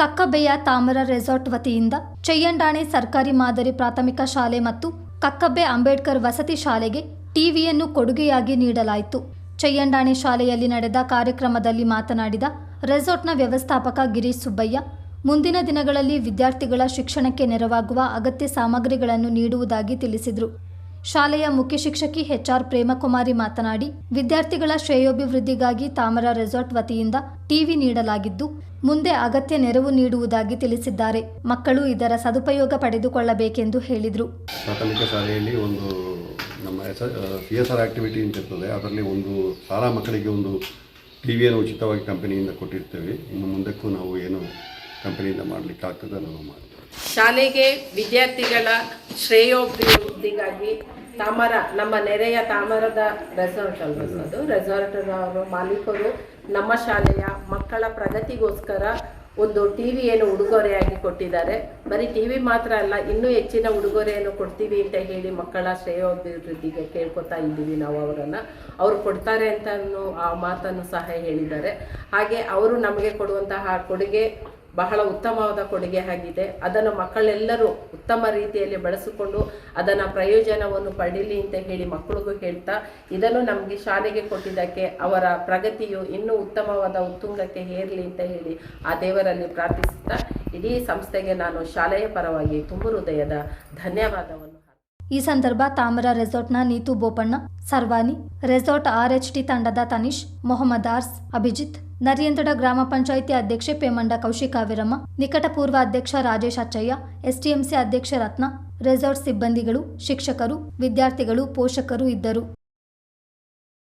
ಕಕ್ಕಬ್ಬೆಯ ತಾಮರ resort ವತಿಯಿಂದ ಚೆಯ್ಯಂಡಾಣೆ ಸರ್ಕಾರಿ ಮಾದರಿ ಪ್ರಾಥಮಿಕ ಶಾಲೆ ಮತ್ತು ಕಕ್ಕಬ್ಬೆ ಅಂಬೇಡ್ಕರ್ ವಸತಿ ಶಾಲೆಗೆ ಟಿವಿಯನ್ನು ಕೊಡುಗೆಯಾಗಿ ನೀಡಲಾಯಿತು. ಚೆಯ್ಯಂಡಾಣೆ ಶಾಲೆಯಲ್ಲಿ ನಡೆದ ಕಾರ್ಯಕ್ರಮದಲ್ಲಿ ಮಾತನಾಡಿದ ರೆಸಾರ್ಟ್ನ ವ್ಯವಸ್ಥಾಪಕ ಗಿರೀಶ್ ಸುಬ್ಬಯ್ಯ, ಮುಂದಿನ ದಿನಗಳಲ್ಲಿ ವಿದ್ಯಾರ್ಥಿಗಳ ಶಿಕ್ಷಣಕ್ಕೆ ನೆರವಾಗುವ ಅಗತ್ಯ ಸಾಮಗ್ರಿಗಳನ್ನು ನೀಡುವುದಾಗಿ ತಿಳಿಸಿದರು. ಶಾಲೆಯ ಮುಖ್ಯ ಶಿಕ್ಷಕಿ ಎಚ್ಆರ್ ಪ್ರೇಮಕುಮಾರಿ ಮಾತನಾಡಿ ವಿದ್ಯಾರ್ಥಿಗಳ ಶ್ರೇಯೋಭಿವೃದ್ಧಿಗಾಗಿ ತಾಮರ ರೆಸಾರ್ಟ್ ವತಿಯಿಂದ ಟಿವಿ ನೀಡಲಾಗಿದ್ದು ಮುಂದೆ ಅಗತ್ಯ ನೆರವು ನೀಡುವುದಾಗಿ ತಿಳಿಸಿದ್ದಾರೆ. ಮಕ್ಕಳು ಇದರ ಸದುಪಯೋಗ ಪಡೆದುಕೊಳ್ಳಬೇಕೆಂದು ಹೇಳಿದರು. ಪ್ರಾಥಮಿಕ ಶಾಲೆಯಲ್ಲಿ ಒಂದು ನಮ್ಮ ಸಿ ಎಸ್ ಆರ್ ಆಕ್ಟಿವಿಟಿ ಅಂತ ಇರ್ತದೆ. ಅದರಲ್ಲಿ ಒಂದು ಶಾಲಾ ಮಕ್ಕಳಿಗೆ ಒಂದು ಟಿವಿಯನ್ನು ಉಚಿತವಾಗಿ ಕಂಪನಿಯಿಂದ ಕೊಟ್ಟಿರ್ತೇವೆ. ಇನ್ನು ಮುಂದಕ್ಕೂ ನಾವು ಏನು ಕಂಪನಿಯಿಂದ ಮಾಡಲಿಕ್ಕೆ ಆಗ್ತದೆ ನಾವು ಮಾಡ್ತೇವೆ. ಶಾಲೆಗೆ ವಿದ್ಯಾರ್ಥಿಗಳ ಶ್ರೇಯೋಭಿವೃದ್ಧಿಗಾಗಿ ತಾಮರ ನಮ್ಮ ನೆರೆಯ ತಾಮರದ ರೆಸಾರ್ಟ್ ಅಲ್ವಾ ಅದು. ರೆಸಾರ್ಟ್ ಅವರು ಮಾಲೀಕರು ನಮ್ಮ ಶಾಲೆಯ ಮಕ್ಕಳ ಪ್ರಗತಿಗೋಸ್ಕರ ಒಂದು ಟಿ ವಿಯನ್ನು ಉಡುಗೊರೆಯಾಗಿ ಕೊಟ್ಟಿದ್ದಾರೆ. ಬರೀ ಟಿ ವಿ ಮಾತ್ರ ಅಲ್ಲ ಇನ್ನೂ ಹೆಚ್ಚಿನ ಉಡುಗೊರೆಯನ್ನು ಕೊಡ್ತೀವಿ ಅಂತ ಹೇಳಿ ಮಕ್ಕಳ ಶ್ರೇಯೋಭಿವೃದ್ಧಿಗೆ ಕೇಳ್ಕೊತಾ ಇದ್ದೀವಿ ನಾವು ಅವರನ್ನು. ಅವರು ಕೊಡ್ತಾರೆ ಅಂತ ಆ ಮಾತನ್ನು ಸಹ ಹೇಳಿದ್ದಾರೆ. ಹಾಗೆ ಅವರು ನಮಗೆ ಕೊಡುವಂತಹ ಕೊಡುಗೆ ಬಹಳ ಉತ್ತಮವಾದ ಕೊಡುಗೆ ಆಗಿದೆ. ಅದನ್ನು ಮಕ್ಕಳೆಲ್ಲರೂ ಉತ್ತಮ ರೀತಿಯಲ್ಲಿ ಬಳಸಿಕೊಂಡು ಅದನ್ನು ಪ್ರಯೋಜನವನ್ನು ಪಡೀಲಿ ಅಂತ ಹೇಳಿ ಮಕ್ಕಳಿಗೂ ಹೇಳ್ತಾ, ಇದನ್ನು ನಮಗೆ ಶಾಲೆಗೆ ಕೊಟ್ಟಿದ್ದಕ್ಕೆ ಅವರ ಪ್ರಗತಿಯು ಇನ್ನೂ ಉತ್ತಮವಾದ ಉತ್ತುಂಗಕ್ಕೆ ಏರಲಿ ಅಂತ ಹೇಳಿ ಆ ದೇವರಲ್ಲಿ ಪ್ರಾರ್ಥಿಸುತ್ತಾ, ಇಡೀ ಸಂಸ್ಥೆಗೆ ನಾನು ಶಾಲೆಯ ಪರವಾಗಿ ತುಂಬು ಹೃದಯದ ಧನ್ಯವಾದವನ್ನು ಈ ಸಂದರ್ಭ ತಾಮರ ರೆಸಾರ್ಟ್ನ ನೀತು ಬೋಪಣ್ಣ ಸರ್ವಾನಿ ರೆಸಾರ್ಟ್ ಆರ್ಎಚ್ಟಿ ತಂಡದ ತನಿಷ್ ಮೊಹಮ್ಮದ್ ಆರ್ಸ್, ಅಭಿಜಿತ್ ನರಿಯಂತಡ ಗ್ರಾಮ ಪಂಚಾಯಿತಿ ಅಧ್ಯಕ್ಷೆ ಪೇಮಂಡ ಕೌಶಿಕಾವಿರಮ್ಮ ನಿಕಟಪೂರ್ವ ಅಧ್ಯಕ್ಷ ರಾಜೇಶ್ ಅಚ್ಚಯ್ಯ ಎಸ್ಟಿಎಂಸಿ ಅಧ್ಯಕ್ಷ ರತ್ನ, ರೆಸಾರ್ಟ್ ಸಿಬ್ಬಂದಿಗಳು, ಶಿಕ್ಷಕರು, ವಿದ್ಯಾರ್ಥಿಗಳು, ಪೋಷಕರು ಇದ್ದರು.